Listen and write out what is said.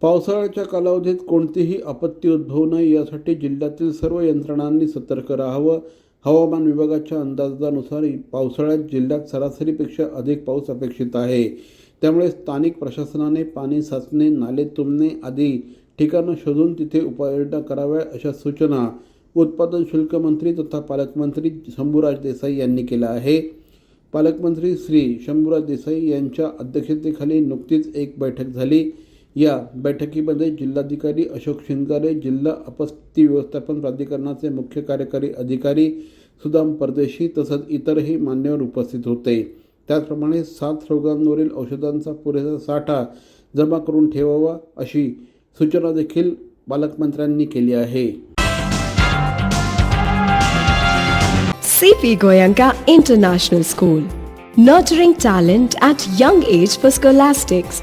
पावसाळ्याच्या कालावधीत कोणतीही आपत्ती उद्भवू नये यासाठी जिल्ह्यातील सर्व यंत्रणांनी सतर्क राहावं. हवामान विभागाच्या अंदाजानुसार पावसाळ्यात जिल्ह्यात सरासरीपेक्षा अधिक पाऊस अपेक्षित आहे. त्यामुळे स्थानिक प्रशासनाने पाणी साचणे नाले तुंबणे आदी ठिकाणं शोधून तिथे उपाययोजना कराव्या अशा सूचना उत्पादन शुल्क मंत्री तथा पालकमंत्री शंभूराज देसाई यांनी केल्या आहे. पालकमंत्री श्री शंभूराज देसाई यांच्या अध्यक्षतेखाली नुकतीच एक बैठक झाली. या बैठकीमध्ये जिल्हाधिकारी अशोक शिंगारे जिल्हा आपत्ती व्यवस्थापन प्राधिकरणाचे मुख्य कार्यकारी अधिकारी सुदाम परदेशी तसंच इतरही मान्यवर उपस्थित होते. त्याचप्रमाणे साथ रोगांवरील औषधांचा पुरेसा साठा जमा करून ठेवावा अशी सूचना देखील पालकमंत्र्यांनी केली आहे. C P Goenka international school nurturing talent at young age for scholastics